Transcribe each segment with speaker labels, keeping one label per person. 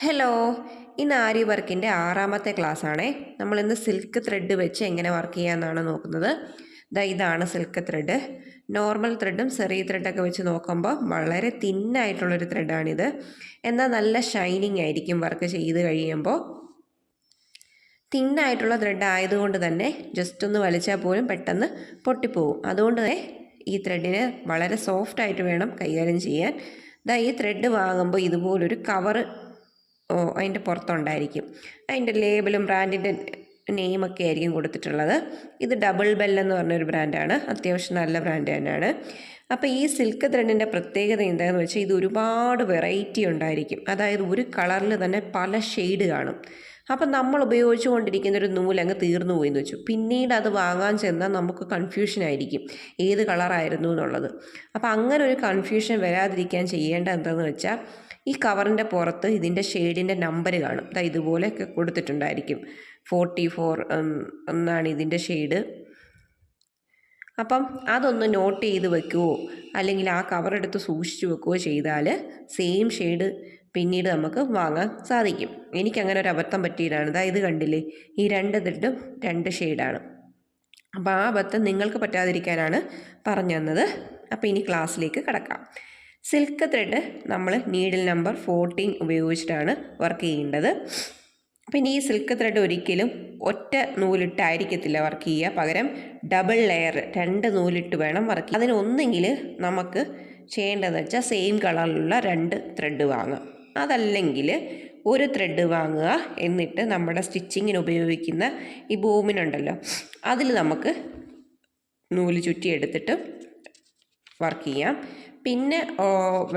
Speaker 1: Hello ഇന്ന് ആരി വർക്കിന്റെ ആറാമത്തെ ക്ലാസ് ആണേ നമ്മൾ ഇന്ന് സിൽക്ക് ത്രെഡ് വെച്ച് എങ്ങനെ വർക്ക് ചെയ്യാമെന്നാണ് നോക്കുന്നത്. ദാ ഇതാണ് സിൽക്ക് ത്രെഡ് നോർമൽ ത്രെഡും ചെറിയ ത്രെഡൊക്കെ വെച്ച് നോക്കുമ്പോൾ വളരെ തിന്നായിട്ടുള്ളൊരു ത്രെഡാണിത് എന്നാൽ നല്ല ഷൈനിങ് ആയിരിക്കും വർക്ക് ചെയ്ത് കഴിയുമ്പോൾ തിന്നായിട്ടുള്ള ത്രെഡ് ആയതുകൊണ്ട് തന്നെ ജസ്റ്റ് ഒന്ന് വലിച്ചാൽ പോലും പെട്ടെന്ന് പൊട്ടിപ്പോവും. അതുകൊണ്ട് തന്നെ ഈ ത്രെഡിന് വളരെ സോഫ്റ്റായിട്ട് വേണം കൈകാര്യം ചെയ്യാൻ. ദാ ഈ ത്രെഡ് വാങ്ങുമ്പോൾ ഇതുപോലൊരു കവറ് അതിന്റെ പുറത്തുണ്ടായിരിക്കും. അതിന്റെ ലേബലും ബ്രാൻഡിന്റെ നെയിമൊക്കെ ആയിരിക്കും കൊടുത്തിട്ടുള്ളത്. ഇത് ഡബിൾ ബെൽ എന്ന് പറഞ്ഞൊരു ബ്രാൻഡാണ് അത്യാവശ്യം നല്ല ബ്രാൻഡ് തന്നെയാണ്. അപ്പോൾ ഈ സിൽക്ക് ത്രെഡിന്റെ പ്രത്യേകത എന്താണെന്ന് വെച്ചാൽ ഇത് ഒരുപാട് വെറൈറ്റി ഉണ്ടായിരിക്കും. അതായത് ഒരു കളറിൽ തന്നെ പല ഷെയ്ഡ് കാണും. അപ്പം നമ്മൾ ഉപയോഗിച്ചുകൊണ്ടിരിക്കുന്ന ഒരു നൂലങ്ങ് തീർന്നു പോയി എന്ന് വെച്ചു. പിന്നീട് അത് വാങ്ങാൻ ചെന്നാൽ നമുക്ക് കൺഫ്യൂഷൻ ആയിരിക്കും. ഏത് കളറായിരുന്നു എന്നുള്ളത്. അപ്പോൾ അങ്ങനെ ഒരു കൺഫ്യൂഷൻ വരാതിരിക്കാൻ ചെയ്യേണ്ട എന്താണെന്ന് വെച്ചാൽ ഈ കവറിന്റെ പുറത്ത് ഇതിന്റെ ഷെയ്ഡിന്റെ നമ്പർ കാണും. ഇതുപോലെയൊക്കെ കൊടുത്തിട്ടുണ്ടായിരിക്കും. ഫോർട്ടി ഫോർ എന്നാണ് ഇതിന്റെ ഷെയ്ഡ്. അപ്പം അതൊന്ന് നോട്ട് ചെയ്ത് വെക്കുവോ? അല്ലെങ്കിൽ ആ കവർ എടുത്ത് സൂക്ഷിച്ചു വെക്കുകയോ ചെയ്താൽ സെയിം ഷെയ്ഡ് പിന്നീട് നമുക്ക് വാങ്ങാൻ സാധിക്കും. എനിക്കങ്ങനെ ഒരു അബദ്ധം പറ്റിയതാണ്. അതായത് കണ്ടില്ലേ? ഈ രണ്ട് ത്രെഡും രണ്ട് ഷെയ്ഡാണ്. അപ്പോൾ ആ അബദ്ധം നിങ്ങൾക്ക് പറ്റാതിരിക്കാനാണ് പറഞ്ഞു തന്നത്. അപ്പോൾ ഇനി ക്ലാസ്സിലേക്ക് കിടക്കാം. സിൽക്ക് ത്രെഡ് നമ്മൾ നീഡിൽ നമ്പർ ഫോർട്ടീൻ ഉപയോഗിച്ചിട്ടാണ് വർക്ക് ചെയ്യേണ്ടത്. പിന്നെ ഈ സിൽക്ക് ത്രെഡ് ഒരിക്കലും ഒറ്റ നൂലിട്ടായിരിക്കത്തില്ല വർക്ക് ചെയ്യുക. പകരം ഡബിൾ ലെയർ രണ്ട് നൂലിട്ട് വേണം വർക്ക് ചെയ്യുക അതിനൊന്നെങ്കിൽ നമുക്ക് ചെയ്യേണ്ടതെന്ന് വെച്ചാൽ സെയിം കളറിലുള്ള രണ്ട് ത്രെഡ് വാങ്ങാം. അതല്ലെങ്കിൽ ഒരു ത്രെഡ് വാങ്ങുക എന്നിട്ട് നമ്മുടെ സ്റ്റിച്ചിങ്ങിന് ഉപയോഗിക്കുന്ന ഈ ബൂമിനുണ്ടല്ലോ അതിൽ നമുക്ക് നൂൽ ചുറ്റി എടുത്തിട്ട് വർക്ക് ചെയ്യാം. പിന്നെ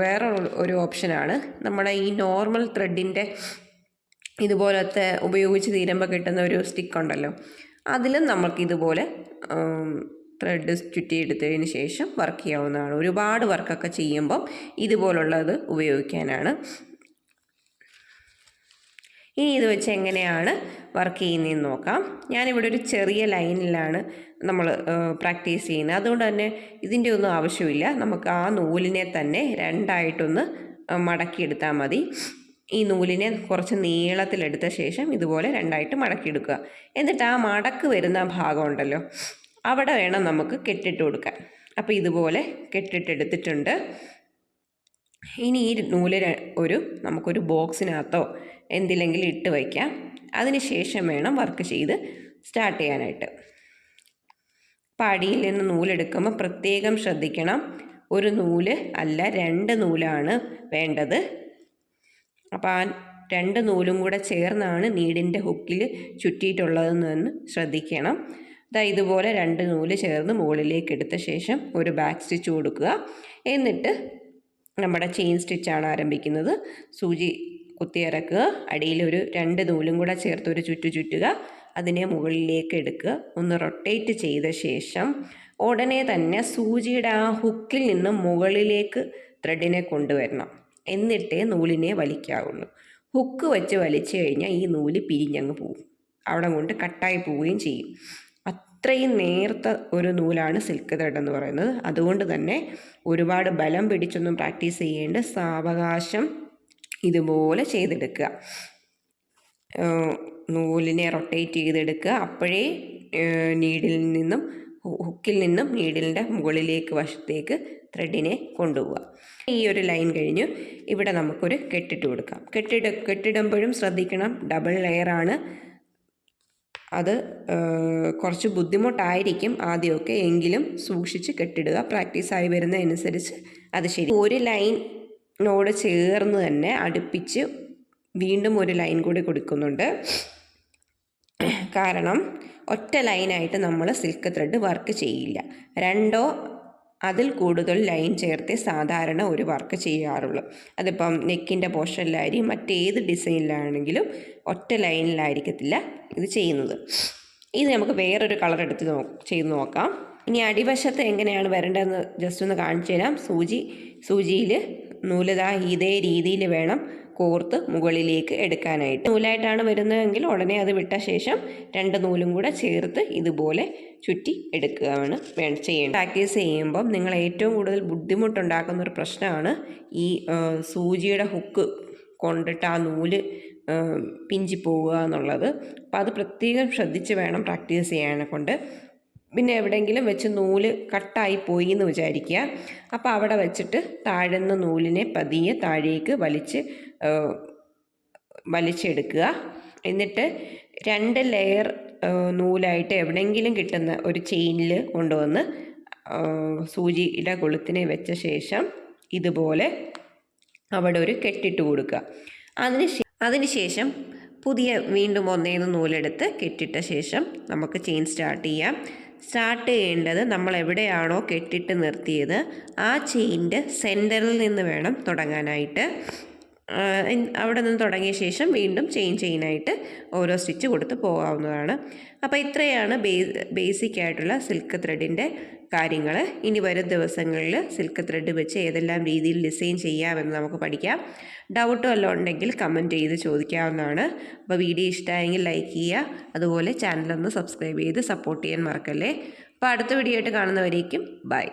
Speaker 1: വേറെ ഒരു ഓപ്ഷനാണ് നമ്മുടെ ഈ നോർമൽ ത്രെഡിന്റെ ഇതുപോലത്തെ ഉപയോഗിച്ച് തീരുമ്പോൾ കിട്ടുന്ന ഒരു സ്റ്റിക്ക് ഉണ്ടല്ലോ. അതിലും നമുക്ക് ഇതുപോലെ ത്രെഡ് ചുറ്റിയെടുത്തതിന് ശേഷം വർക്ക് ചെയ്യാവുന്നതാണ്. ഒരുപാട് വർക്കൊക്കെ ചെയ്യുമ്പം ഇതുപോലുള്ളത് ഉപയോഗിക്കാനാണ്. ഇനി ഇത് വെച്ച് എങ്ങനെയാണ് വർക്ക് ചെയ്യുന്നതെന്ന് നോക്കാം. ഞാനിവിടെ ഒരു ചെറിയ ലൈനിലാണ് നമ്മൾ പ്രാക്ടീസ് ചെയ്യുന്നത്. അതുകൊണ്ട് തന്നെ ഇതിന്റെ ഒന്നും ആവശ്യമില്ല. നമുക്ക് ആ നൂലിനെ തന്നെ രണ്ടായിട്ടൊന്ന് മടക്കിയെടുത്താൽ മതി. ഈ നൂലിനെ കുറച്ച് നീളത്തിലെടുത്ത ശേഷം ഇതുപോലെ രണ്ടായിട്ട് മടക്കിയെടുക്കുക. എന്നിട്ട് ആ മടക്ക് വരുന്ന ഭാഗം ഉണ്ടല്ലോ അവിടെ വേണം നമുക്ക് കെട്ടിട്ട് കൊടുക്കാൻ. അപ്പോൾ ഇതുപോലെ കെട്ടിട്ടെടുത്തിട്ടുണ്ട് ഇനി ഈ നൂൽ ഒരു നമുക്കൊരു ബോക്സിനകത്തോ എന്തിലെങ്കിലും ഇട്ട് വയ്ക്കാം. അതിന് ശേഷം വേണം വർക്ക് ചെയ്ത് സ്റ്റാർട്ട് ചെയ്യാനായിട്ട്. പടിയിൽ നിന്ന് നൂലെടുക്കുമ്പോൾ പ്രത്യേകം ശ്രദ്ധിക്കണം. ഒരു നൂൽ അല്ല രണ്ട് നൂലാണ് വേണ്ടത്. അപ്പോൾ ആ രണ്ട് നൂലും കൂടെ ചേർന്നാണ് നീഡിന്റെ ഹുക്കിൽ ചുറ്റിയിട്ടുള്ളതെന്ന് ശ്രദ്ധിക്കണം. ഇതാ ഇതുപോലെ രണ്ട് നൂൽ ചേർന്ന് മുകളിലേക്ക് എടുത്ത ശേഷം ഒരു ബാക്ക് സ്റ്റിച്ച് കൊടുക്കുക. എന്നിട്ട് നമ്മുടെ ചെയിൻ സ്റ്റിച്ചാണ് ആരംഭിക്കുന്നത്. സൂചി കുത്തിയിറക്കുക അടിയിൽ ഒരു രണ്ട് നൂലും കൂടെ ചേർത്ത് ഒരു ചുറ്റു ചുറ്റുക. അതിനെ മുകളിലേക്ക് എടുക്കുക. ഒന്ന് റൊട്ടേറ്റ് ചെയ്ത ശേഷം ഉടനെ തന്നെ സൂചിയുടെ ആ ഹുക്കിൽ നിന്ന് മുകളിലേക്ക് ത്രെഡിനെ കൊണ്ടുവരണം. എന്നിട്ടേ നൂലിനെ വലിക്കാവുള്ളൂ. ഹുക്ക് വെച്ച് വലിച്ചു കഴിഞ്ഞാൽ ഈ നൂൽ പിരിഞ്ഞങ്ങ് പോവും. അവിടെ കൊണ്ട് കട്ടായി പോവുകയും ചെയ്യും. അത്രയും നേർത്ത ഒരു നൂലാണ് സിൽക്ക് ത്രെഡ് എന്ന് പറയുന്നത്. അതുകൊണ്ട് തന്നെ ഒരുപാട് ബലം പിടിച്ചൊന്നും പ്രാക്ടീസ് ചെയ്യേണ്ട സാവകാശം ഇതുപോലെ ചെയ്തെടുക്കുക. നൂലിനെ റൊട്ടേറ്റ് ചെയ്തെടുക്കുക. അപ്പോഴേ നീഡിൽ നിന്നും ഹുക്കിൽ നിന്നും നീഡിലിന്റെ മുകളിലേക്ക് വശത്തേക്ക് ത്രെഡിനെ കൊണ്ടുപോവുക. ഈ ഒരു ലൈൻ കഴിഞ്ഞു ഇവിടെ നമുക്കൊരു കെട്ടിട്ട് കൊടുക്കാം. കെട്ടിട കെട്ടിടുമ്പോഴും ശ്രദ്ധിക്കണം ഡബിൾ ലെയറാണ് അത് കുറച്ച് ബുദ്ധിമുട്ടായിരിക്കും ആദ്യമൊക്കെ. എങ്കിലും സൂക്ഷിച്ച് കെട്ടിടുക പ്രാക്ടീസായി വരുന്നതനുസരിച്ച് അത് ശരി. ഒരു ലൈനോട് ചേർന്ന് തന്നെ അടുപ്പിച്ച് വീണ്ടും ഒരു ലൈൻ കൂടി കൊടുക്കുന്നുണ്ട്. കാരണം ഒറ്റ ലൈനായിട്ട് നമ്മൾ സിൽക്ക് ത്രെഡ് വർക്ക് ചെയ്യില്ല. രണ്ടോ അതിൽ കൂടുതൽ ലൈൻ ചേർത്തേ സാധാരണ ഒരു വർക്ക് ചെയ്യാറുള്ളൂ. അതിപ്പം നെക്കിന്റെ പോർഷനിലായിരിക്കും മറ്റേത് ഡിസൈനിലാണെങ്കിലും ഒറ്റ ലൈനിലായിരിക്കത്തില്ല ഇത് ചെയ്യുന്നത്. ഇത് നമുക്ക് വേറൊരു കളർ എടുത്ത് നോ ചെയ്ത് നോക്കാം. ഇനി അടിവശത്ത് എങ്ങനെയാണ് വരേണ്ടതെന്ന് ജസ്റ്റ് ഒന്ന് കാണിച്ചു തരാം. സൂചി സൂചിയിൽ നൂലിതാ ഇതേ രീതിയിൽ വേണം കോർത്ത് മുകളിലേക്ക് എടുക്കാനായിട്ട്. നൂലായിട്ടാണ് വരുന്നതെങ്കിൽ ഉടനെ അത് വിട്ട ശേഷം രണ്ട് നൂലും കൂടെ ചേർത്ത് ഇതുപോലെ ചുറ്റി എടുക്കുകയാണ് വേണം ചെയ്യേണ്ടത്. പ്രാക്ടീസ് ചെയ്യുമ്പം നിങ്ങൾ ഏറ്റവും കൂടുതൽ ബുദ്ധിമുട്ടുണ്ടാക്കുന്ന ഒരു പ്രശ്നമാണ് ഈ സൂചിയുടെ ഹുക്ക് കൊണ്ടിട്ട് ആ നൂൽ പിഞ്ചി പോവുക എന്നുള്ളത്. അപ്പോൾ അത് പ്രത്യേകം ശ്രദ്ധിച്ച് വേണം പ്രാക്ടീസ് ചെയ്യാനെ കൊണ്ട്. പിന്നെ എവിടെയെങ്കിലും വെച്ച് നൂൽ കട്ടായി പോയി എന്ന് വിചാരിക്കുക. അപ്പോൾ അവിടെ വെച്ചിട്ട് താഴുന്ന നൂലിനെ പതിയെ താഴേക്ക് വലിച്ച് വലിച്ചെടുക്കുക. എന്നിട്ട് രണ്ട് ലെയർ നൂലായിട്ട് എവിടെയെങ്കിലും കിട്ടുന്ന ഒരു ചെയിനിൽ കൊണ്ടുവന്ന് സൂചിയുടെ കൊളുത്തിനെ വെച്ച ശേഷം ഇതുപോലെ അവിടെ ഒരു കെട്ടിട്ട് കൊടുക്കുക. അതിന് അതിനുശേഷം പുതിയ വീണ്ടും ഒന്നേന്ന് നൂലെടുത്ത് കെട്ടിട്ട ശേഷം നമുക്ക് ചെയിൻ സ്റ്റാർട്ട് ചെയ്യാം. സ്റ്റാർട്ട് ചെയ്യേണ്ടത് നമ്മൾ എവിടെയാണോ കെട്ടിട്ട് നിർത്തിയത് ആ ചെയിന്റെ സെന്ററിൽ നിന്ന് വേണം തുടങ്ങാനായിട്ട്. അവിടെ നിന്ന് തുടങ്ങിയ ശേഷം വീണ്ടും ചെയിൻ ചെയിനായിട്ട് ഓരോ സ്റ്റിച്ച് കൊടുത്ത് പോകാവുന്നതാണ്. അപ്പോൾ ഇത്രയാണ് ബേസിക് ആയിട്ടുള്ള സിൽക്ക് ത്രെഡിന്റെ കാര്യങ്ങൾ ഇനി വരും ദിവസങ്ങളിൽ സിൽക്ക് ത്രെഡ് വെച്ച് ഏതെല്ലാം രീതിയിൽ ഡിസൈൻ ചെയ്യാമെന്ന് നമുക്ക് പഠിക്കാം. ഡൗട്ട് വല്ലതും ഉണ്ടെങ്കിൽ കമന്റ് ചെയ്ത് ചോദിക്കാവുന്നതാണ്. അപ്പോൾ വീഡിയോ ഇഷ്ടമായെങ്കിൽ ലൈക്ക് ചെയ്യുക. അതുപോലെ ചാനലൊന്ന് സബ്സ്ക്രൈബ് ചെയ്ത് സപ്പോർട്ട് ചെയ്യാൻ മറക്കല്ലേ. അപ്പോൾ അടുത്ത വീഡിയോ ആയിട്ട് കാണുന്നവരേക്കും ബൈ